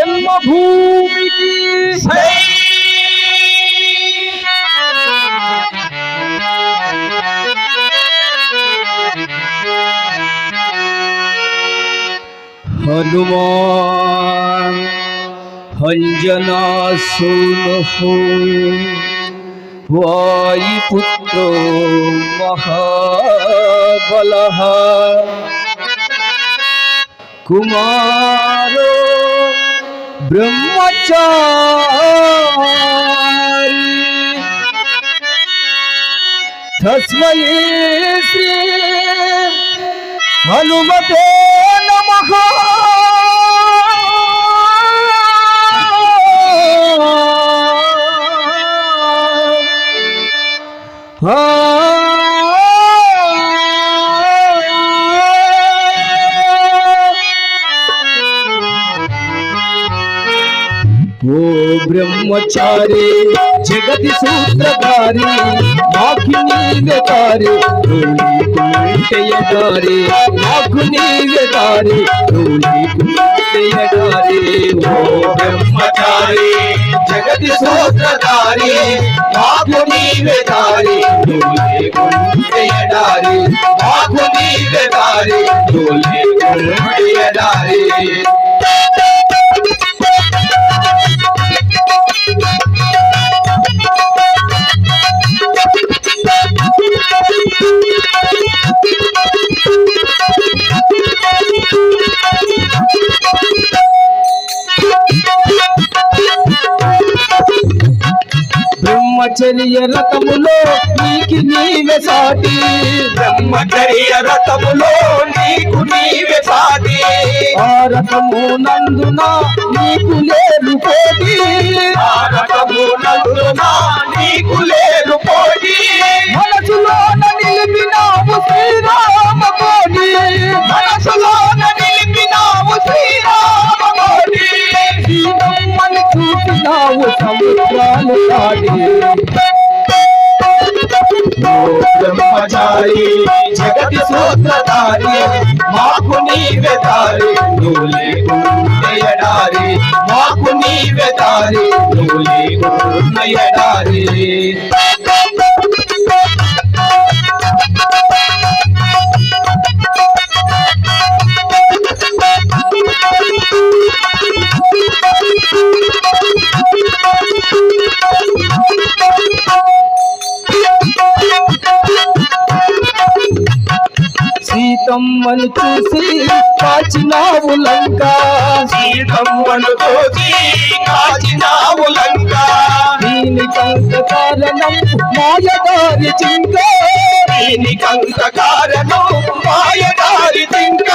জন্মভূমি কি সেই। হনুমান হঞ্জনা সুনহ পুত্র মহাবল কুমার ब्रह्मचारी। तस्मै श्री हनुमते नमः। हा ब्रह्मचारी, जगत सूत्रधारी नील तारे तारे आख रोली तारे तारे ओ ब्रह्मचारी, जगत सूत्रधारी आख रोली तारे डारे आख नील रोली डोले डारे బ్రహ్మచర్య రథములో నీకి నీవే సాటి. బ్రహ్మచర్య రథములో నీకు నీవే సాటి. ఆ రథము నందున నీకు లేరు పోటీ ఆ రథము నందున నీకు లేరు नाव समुद्रान ब्रह्मचारी जगत सूत्रधारी माखुनी वेदारी नूले गुणयडारी माखुनी वेदारी नूले गुणयडारी సీతమ్మని చూసి కాచినావు లంక. సీతమ్మను తోచి కాచినావు లంక. దీనికంత కారణం మాయదారి చింక. దీనికంత కారణం మాయదారి తింక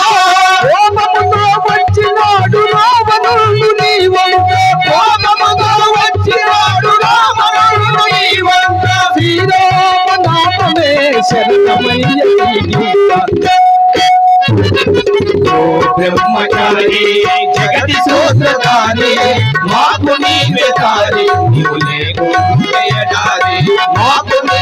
కోపముతో వచ్చినాడు రావణుడు నీ వంక కోపముతో వచ్చినాడు రావణుడు నీ వంక శ్రీరామ నామమే శరణమయ్య ब्रह्मचारी जगत सूत्रधारी माँ भूमि में तारी झूले को डारी माँ भूमि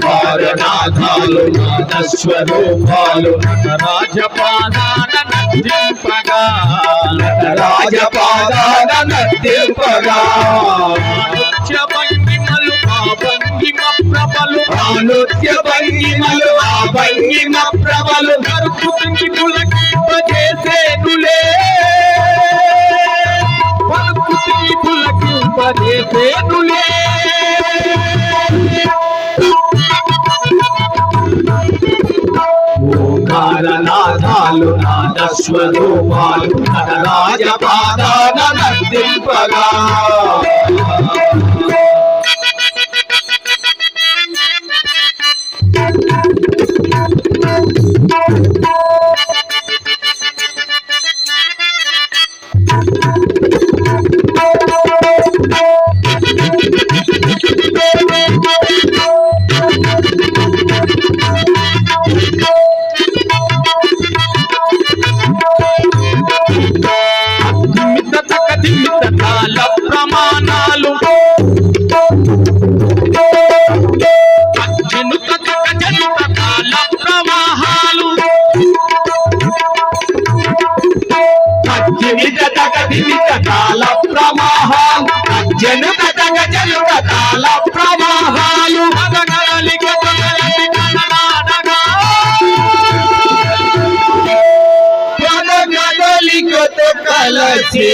ఓంకారనాథాలు నాద స్వరూపాలు రాజపాదాన నృత్యంపగా రాజపాదాన భంగిమలు ఆ భంగిమ ప్రభలు ఆలోచ్య భంగిమలు ఆ భంగిమ ప్రభలు కరుపుకి పులకింపజేసేనులే పలుకుతికి పులకింపజేసేనులే ఓంకారనాథాలు నాద స్వరూపాలు రాజపాదాన నర్తింపగా కలచి కలసి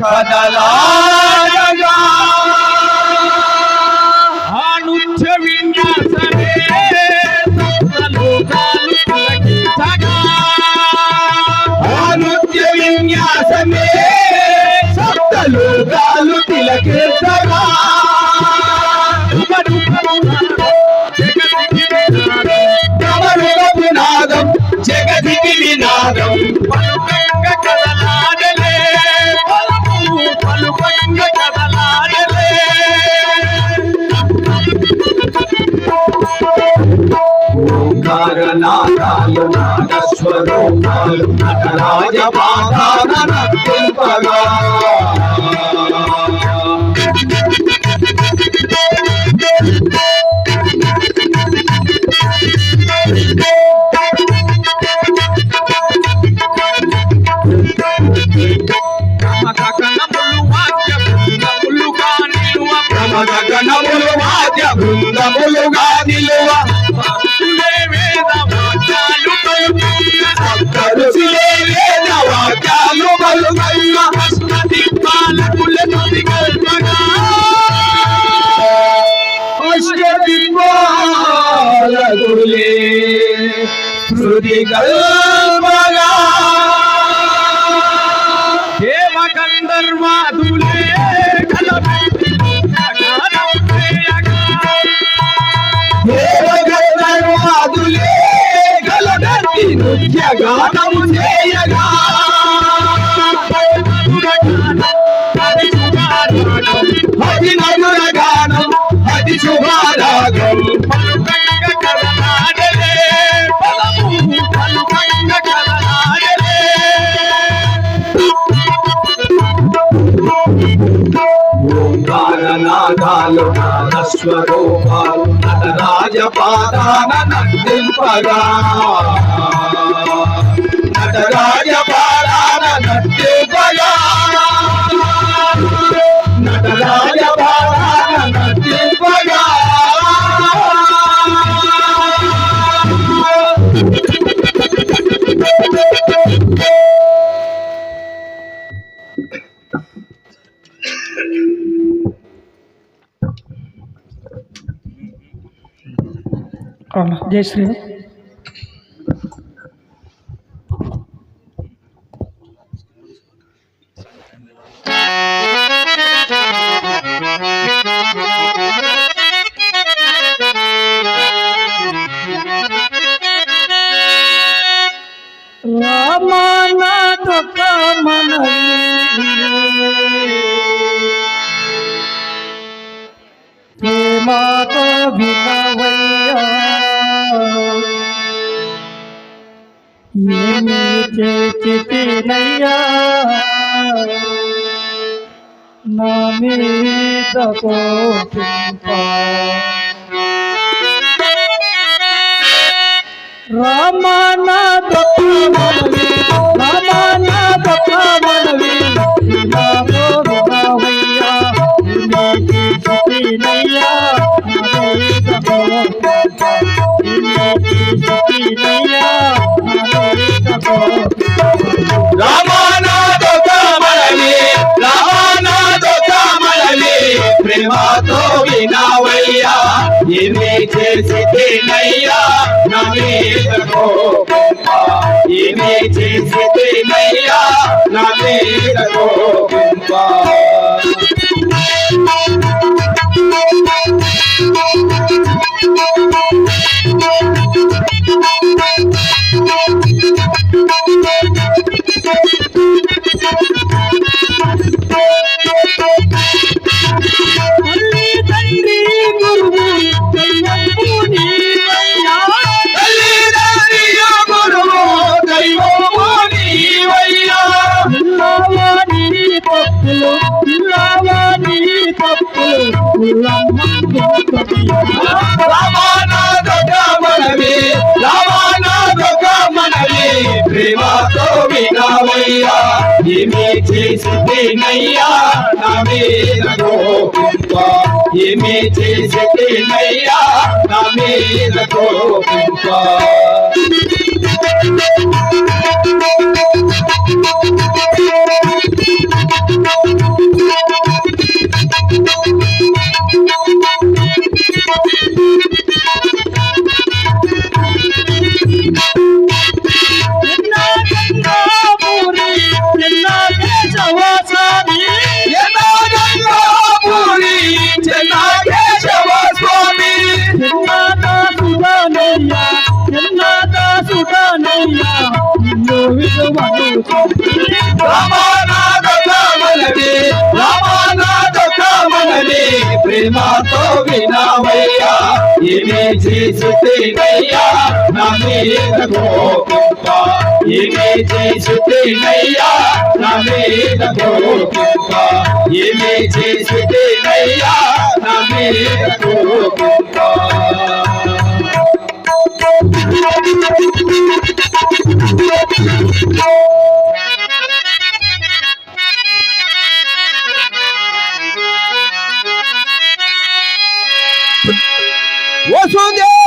కదలాడగా ఆనుధ్య విన్యాసమే సప్తలోకాలు విన్యాసమే నాదం జగదికి వినాదం నిలువ ప్రమద గణములు వాద్య బృందములుగా నిలువ శృతి గల్పగా దేవ గంధర్వాదులే గానము చేయగా. ఓంకారనాదాలు నాదస్వరూపాలు నటరాజ పాదాన నర్తింపగా నటరాజ పాదాన જય શ્રી మాతో వినవయ్యా. ఏమి చేసి తినయ్యా నా మీద కోపంప ఏమి చేసి తినయ్యా నా మీద కోపంప వినావయ్యా ఏమి చేసి తినయ్యా నా మీద కోపింప ఏమి చేసి తినయ్యా నా మీద కోపింప ఎన్నాగంగాపురి ఎన్నాదాసుడనయ్యా ఎన్నాదాసుడనయ్యా నిన్ను విడువను కామనవి రామానాథ కామనవి ప్రేమతో వినవయ్యా ఏమి చేసి తినయ్యా నా మీద కోపింప ఏమి చేసి తినయ్యా నా మీద నా మీద 我兄弟。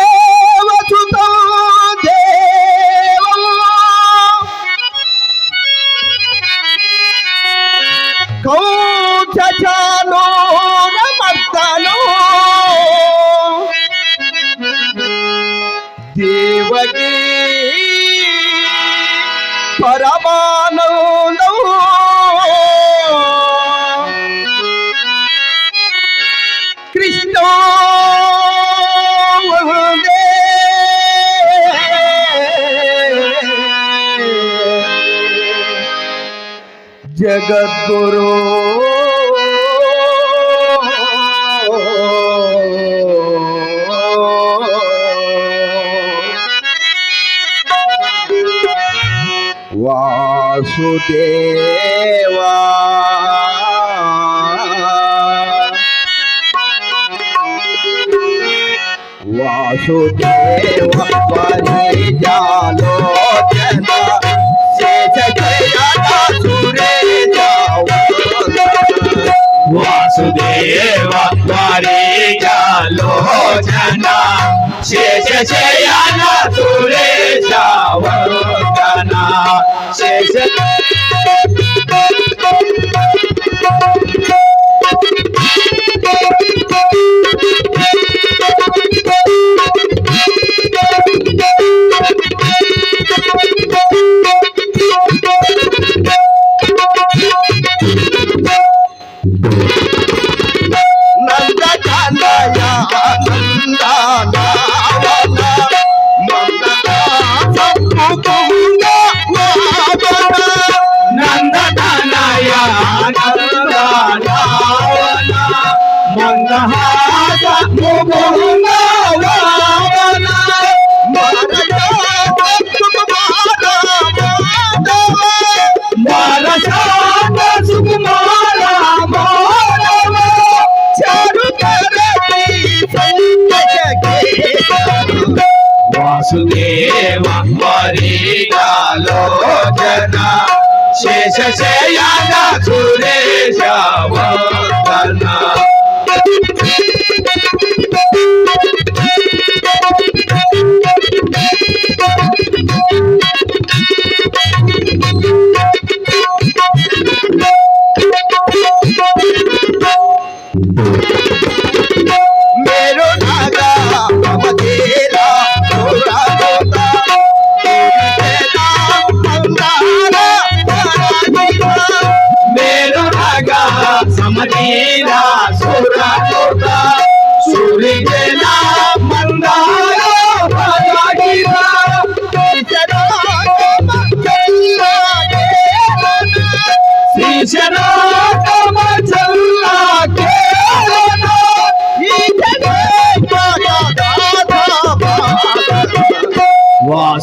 सदगुरु। वासुदेवा। वासुदेवा परिजा দেবা মারে গেলো জানা। শেষে ছেয়ানা তুলে যাওয়া জানা। শেষে ছুড়ে যা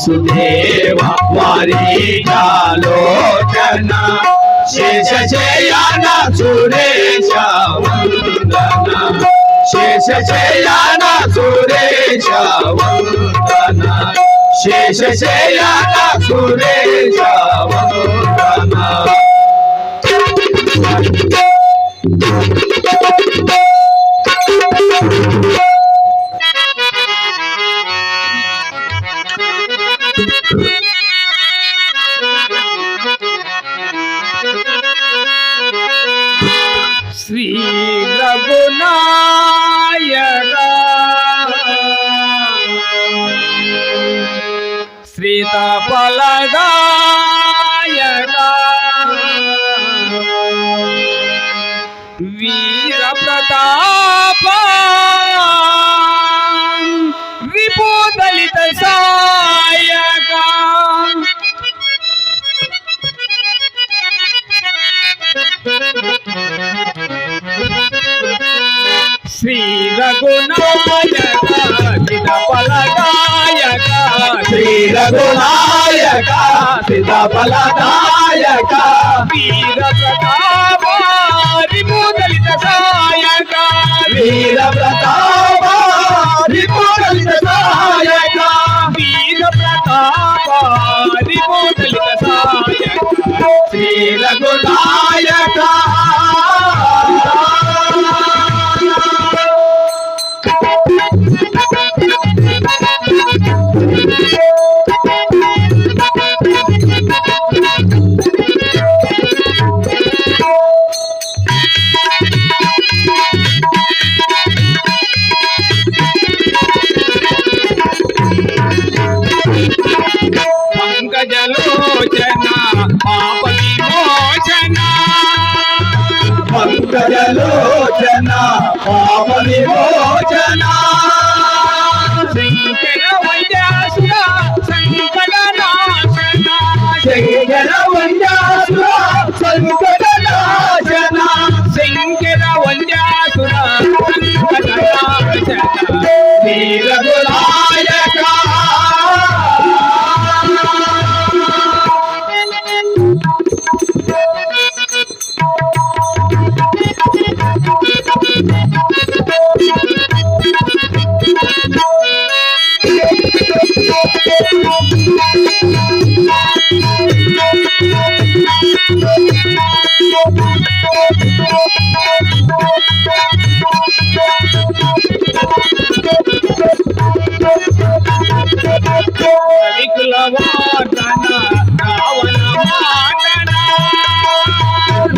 वासुदेवा वारी डालो चना शे शे शे याना सुरे चावंदना शे शे शे याना सुरे वंदना शे शे शे याना सुरे you. శ్రీ రఘునాయక శ్రీత పలగాయక వీర ప్రతాప విభూదలిత సా వీర ప్రతాప విభూదలిత సాయక వీర ప్రతాప విపులిత సాయక వీర ప్రతాప విభూదలిత సాయక శ్రీ రఘునాయక పంకజలోచన పాప విమోచన. శంకర వైద్యాసుర సంకట నాశన శంకర వంజాసుర సంకట నాశన శంకర వంద్యాసుర. సంకట నాశన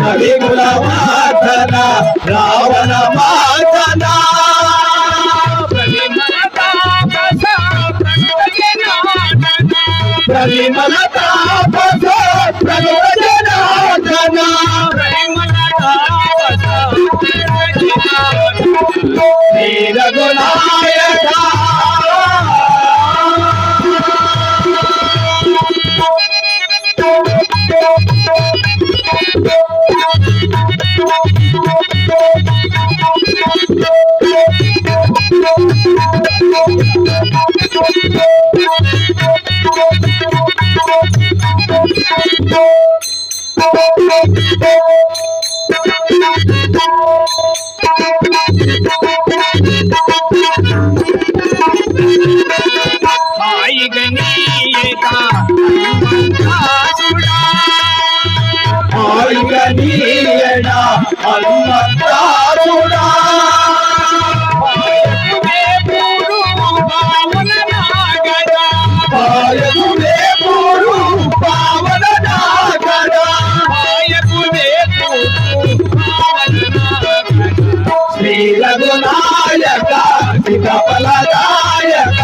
నవికుల మాతన రావణ మాతన. ప్రతిమల తాపస ప్రకటనాదన ప్రతిమల తాపస ప్రయోజనాదన ప్రేమల తాపస శ్రీ రఘునాయక డబల గాయక